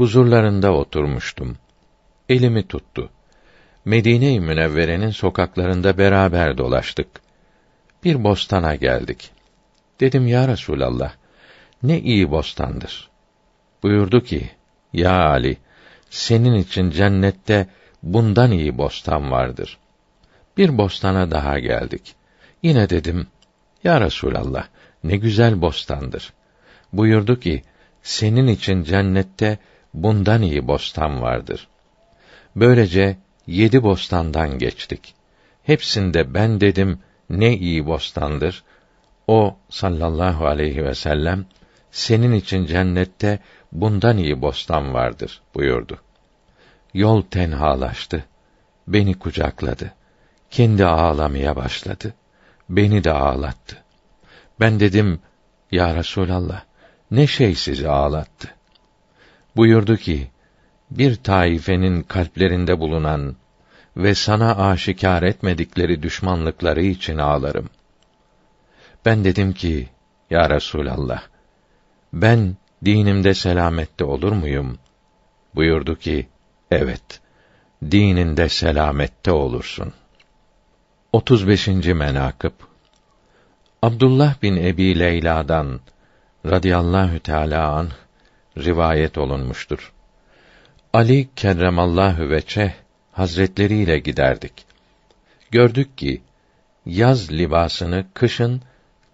huzurlarında oturmuştum. Elimi tuttu. Medine-i Münevvere'nin sokaklarında beraber dolaştık. Bir bostana geldik. Dedim ya Resulallah, ne iyi bostandır. Buyurdu ki, ya Ali, senin için cennette bundan iyi bostan vardır. Bir bostana daha geldik. Yine dedim, ya Resulallah, ne güzel bostandır. Buyurdu ki, senin için cennette bundan iyi bostan vardır. Böylece yedi bostandan geçtik. Hepsinde ben dedim, ne iyi bostandır. O sallallahu aleyhi ve sellem, senin için cennette bundan iyi bostan vardır buyurdu. Yol tenhalaştı. Beni kucakladı. Kendi ağlamaya başladı. Beni de ağlattı. Ben dedim, Ya Resulallah, ne şey sizi ağlattı? Buyurdu ki, bir taifenin kalplerinde bulunan ve sana aşikar etmedikleri düşmanlıkları için ağlarım. Ben dedim ki, Ya Resulallah, ben dinimde selamette olur muyum? Buyurdu ki, evet, dininde selamette olursun. 35. menakıb Abdullah bin Ebi Leyla'dan radıyallahu teala anh rivayet olunmuştur. Ali kerremallahu veçe hazretleriyle giderdik. Gördük ki yaz libasını kışın,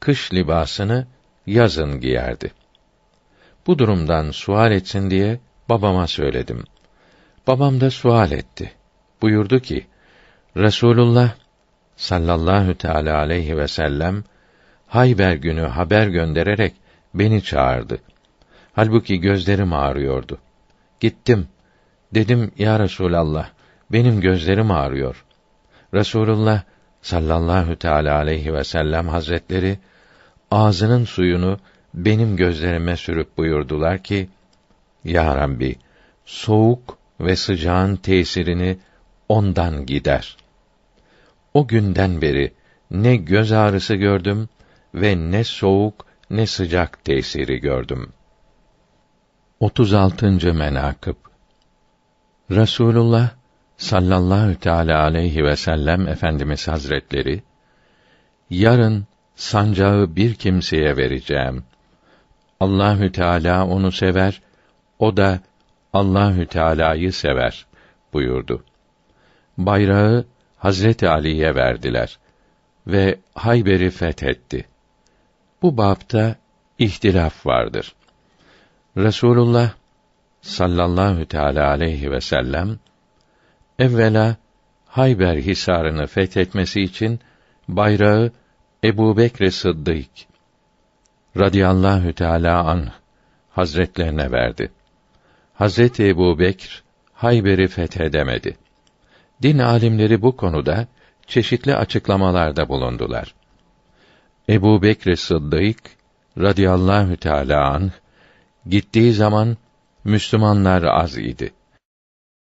kış libasını yazın giyerdi. Bu durumdan sual etsin diye babama söyledim. Babam da sual etti. Buyurdu ki: Resulullah sallallahu teala aleyhi ve sellem Hayber günü haber göndererek beni çağırdı. Halbuki gözlerim ağrıyordu. Gittim. Dedim ya Resulallah, benim gözlerim ağrıyor. Resulullah sallallahu teala aleyhi ve sellem hazretleri ağzının suyunu benim gözlerime sürüp buyurdular ki: Ya Rabbi, soğuk ve sıcağın tesirini ondan gider. O günden beri ne göz ağrısı gördüm ve ne soğuk ne sıcak tesiri gördüm. 36. menakıb Resulullah sallallahu teala aleyhi ve sellem efendimiz hazretleri yarın sancağı bir kimseye vereceğim. Allahü Teala onu sever, o da Allahü Teala'yı sever buyurdu. Bayrağı Hazreti Ali'ye verdiler ve Hayber'i fethetti. Bu bapta ihtilaf vardır. Resulullah sallallahu teala aleyhi ve sellem evvela Hayber hisarını fethetmesi için bayrağı Ebu Bekr Sıddık radıyallahu teala an hazretlerine verdi. Hazreti Ebu Bekr Hayber'i fethedemedi. Din alimleri bu konuda çeşitli açıklamalarda bulundular. Ebu Bekr Sıddık radıyallahu teala anh gittiği zaman Müslümanlar az idi.